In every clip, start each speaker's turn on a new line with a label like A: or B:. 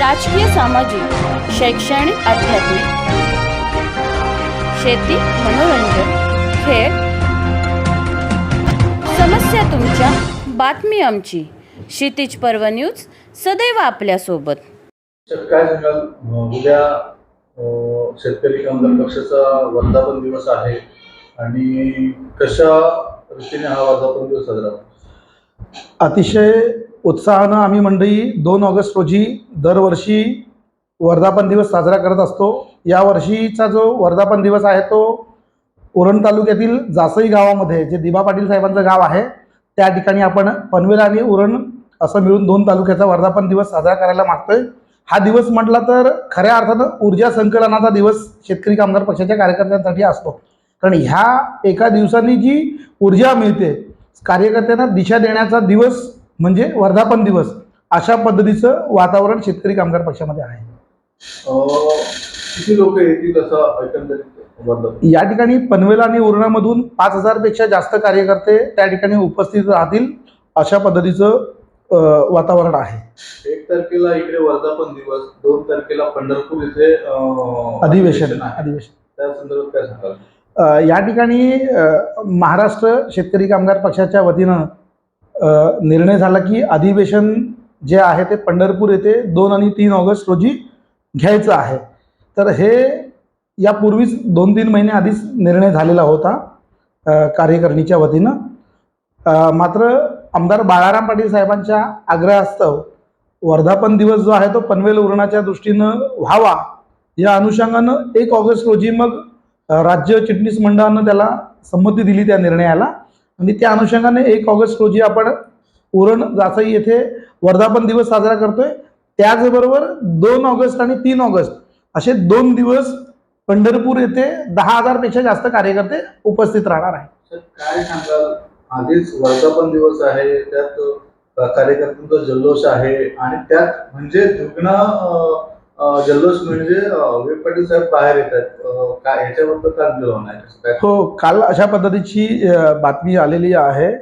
A: राजकीय सामाजिक शैक्षणिक आध्यात्मिक. शेती मनोरंजन खेळ. समस्या तुमच्या बातमी आमची. क्षितिज पर्व न्यूज सदैव आपल्यासोबत.
B: काय सांगाल उद्या शेतकरी कामगार पक्षाचा वर्धापन दिवस आहे आणि कशा रीतीने हा वर्धापन दिवस साजरा होतो?
C: अतिशय उत्साहानं आम्ही मंडळी दोन ऑगस्ट रोजी दरवर्षी वर्धापन दिवस साजरा करत असतो. यावर्षीचा जो वर्धापन दिवस आहे तो उरण तालुक्यातील जासई गावामध्ये जे दिबा पाटील साहेबांचं गाव आहे त्या ठिकाणी आपण पनवेल आणि उरण असं मिळून दोन तालुक्याचा वर्धापन दिवस साजरा करायला मागतोय. हा दिवस म्हटला तर खऱ्या अर्थानं ऊर्जा संकलनाचा दिवस शेतकरी कामगार पक्षाच्या कार्यकर्त्यांसाठी असतो. कारण ह्या एका दिवसांनी जी ऊर्जा मिळते कार्यकर्त्यांना दिशा देण्याचा दिवस म्हणजे वर्धापन दिवस अशा पद्धतीचं वातावरण शेतकरी कामगार पक्षामध्ये आहे.
B: किती लोक येतील असं
C: या ठिकाणी पनवेल आणि उरणामधून पाच हजारपेक्षा जास्त कार्यकर्ते त्या ठिकाणी उपस्थित राहतील अशा पद्धतीचं वातावरण आहे.
B: एक तारखेला इकडे वर्धापन दिवस दोन तारखेला पंढरपूर इथे
C: अधिवेशन अधिवेशन.
B: त्या संदर्भात काय सांगाल?
C: या ठिकाणी महाराष्ट्र शेतकरी कामगार पक्षाच्या वतीनं निर्णय झाला की अधिवेशन जे आहे ते पंढरपूर येथे दोन आणि तीन ऑगस्ट रोजी घ्यायचं आहे. तर हे यापूर्वीच दोन तीन महिने आधीच निर्णय झालेला होता कार्यकारिणीच्या वतीनं. मात्र आमदार बाळाराम पाटील साहेबांच्या आग्रहास्तव वर्धापन दिवस जो आहे तो पनवेल उरणाच्या दृष्टीनं व्हावा या अनुषंगानं एक ऑगस्ट रोजी मग राज्य चिटणीस मंडळानं त्याला संमती दिली त्या निर्णयाला. आणि त्या अनुषंगाने एक ऑगस्ट रोजी आपण उरण जासई येथे वर्धापन दिवस साजरा करतोय. त्याचबरोबर दोन ऑगस्ट आणि तीन ऑगस्ट असे दोन दिवस पंढरपूर येथे दहा हजारपेक्षा जास्त कार्यकर्ते उपस्थित राहणार आहे
B: काय सांगाल? आधीच वर्धापन दिवस आहे त्यात कार्यकर्त्यांचा जल्लोष आहे आणि त्यात म्हणजे दुग्न जल्लोष म्हणजे विवेक पाटील साहेब बाहेर येत आहेत काय ह्याच्याबद्दल काय
C: हो काल अशा पद्धतीची बातमी आलेली आहे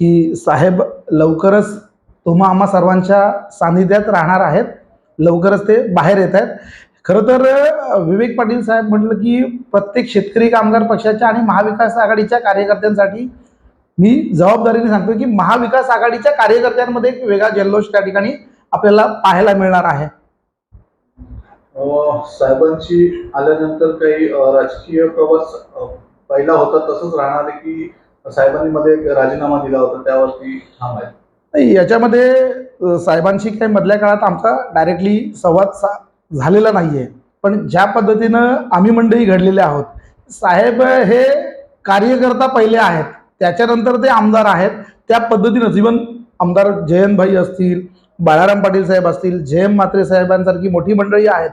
C: की साहेब लवकरच तुम्हा आम्हा सर्वांच्या सानिध्यात राहणार आहेत. लवकरच ते बाहेर येत आहेत. खरं तर विवेक पाटील साहेब म्हटलं की प्रत्येक शेतकरी कामगार पक्षाच्या आणि महाविकास आघाडीच्या कार्यकर्त्यांसाठी मी जबाबदारीने सांगतो की महाविकास आघाडीच्या कार्यकर्त्यांमध्ये एक वेगळा जल्लोष त्या ठिकाणी आपल्याला पाहायला मिळणार आहे.
B: साहेबांची आल्यानंतर काही राजकीय प्रवास पहिला होता तसंच राहणार आहे की साहेबांनी मध्ये राजीनामा दिला होता त्यावरती ठाम आहे.
C: नाही, याच्यामध्ये साहेबांशी काही मधल्या काळात आमचा डायरेक्टली संवाद सा झालेला नाही आहे पण ज्या पद्धतीनं आम्ही मंडळी घडलेले आहोत साहेब हे कार्यकर्ता पहिले आहेत. त्याच्यानंतर ते आमदार आहेत. त्या पद्धतीनंच इवन आमदार जयंतभाई असतील बाळाराम पाटील साहेब असतील जयंत म्हात्रे साहेबांसारखी मोठी मंडळी आहेत.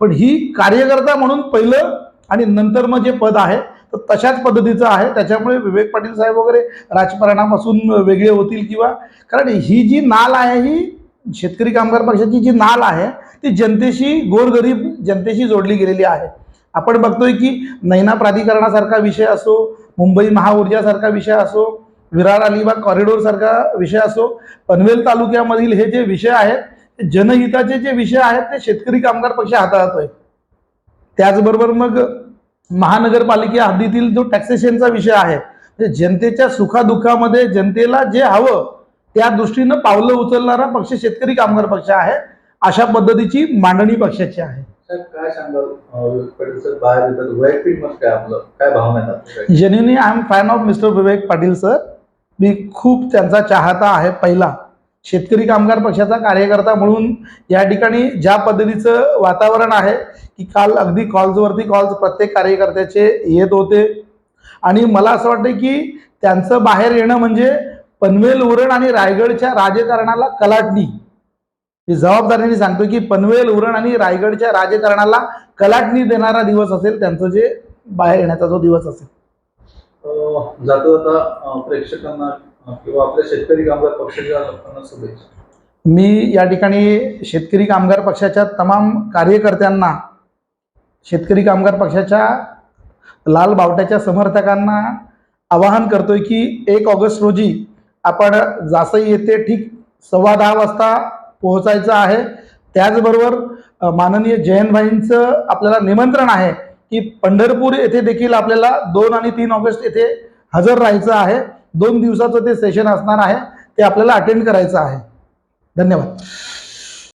C: पण ही कार्यकर्ता म्हणून पहिलं आणि नंतर मग जे पद आहे तर तशाच पद्धतीचं आहे. त्याच्यामुळे विवेक पाटील साहेब वगैरे राजकारणापासून वेगळे होतील किंवा कारण ही जी नाल आहे ही शेतकरी कामगार पक्षाची जी नाल आहे ती जनतेशी गोरगरीब जनतेशी जोडली गेलेली आहे. आपण बघतोय की नैना प्राधिकरणासारखा विषय असो मुंबई महाऊर्जासारखा विषय असो विरार अलिबाग कॉरिडोरसारखा विषय असो पनवेल तालुक्यामधील हे जे विषय आहेत जनहिताचे जे विषय आहेत ते शेतकरी कामगार पक्ष हाताळतोय. त्याचबरोबर मग महानगरपालिका हद्दीतील जो टॅक्सेशनचा विषय आहे म्हणजे जनतेच्या सुखादुःखामध्ये जनतेला जे हवं त्या दृष्टीनं पावलं उचलणारा पक्ष शेतकरी कामगार पक्ष आहे अशा पद्धतीची मांडणी पक्षाची आहे.
B: काय सांगाल?
C: Genuinely I am fan of mister Vivek Patil sir मी खूप त्यांचा चाहता आहे पहिला. शेतकरी कामगार पक्षाचा कार्यकर्ता म्हणून या ठिकाणी ज्या पद्धतीचं वातावरण आहे की काल अगदी कॉल्सवरती कॉल्स प्रत्येक कार्यकर्त्याचे येत होते. आणि मला असं वाटतं की त्यांचं बाहेर येणं म्हणजे पनवेल उरण आणि रायगडच्या राजकारणाला कलाटणी. मी जबाबदारीने सांगतो की पनवेल उरण आणि रायगडच्या राजकारणाला कलाटणी देणारा दिवस असेल त्यांचं जे बाहेर येण्याचा जो दिवस असेल.
B: अ, जाता जाता प्रेक्षकांना किंवा आपल्या शेतकरी कामगार पक्षाच्या लोकांना शुभेच्छा.
C: मी या ठिकाणी शेतकरी कामगार पक्षाच्या तमाम कार्यकर्त्यांना शेतकरी कामगार पक्षाच्या लाल बावट्याच्या समर्थकांना आवाहन करतोय की एक ऑगस्ट रोजी आपण जासई येथे ठीक सव्वा दहा वाजता पोहोचायचं आहे. त्याचबरोबर माननीय जयंतभाईंचं आपल्याला निमंत्रण आहे की पंढरपूर येथे देखील आपल्याला दोन आणि तीन ऑगस्ट येथे हजर राहायचं आहे. दोन दिवसाचं ते सेशन असणार आहे ते आपल्याला अटेंड करायचं आहे. धन्यवाद.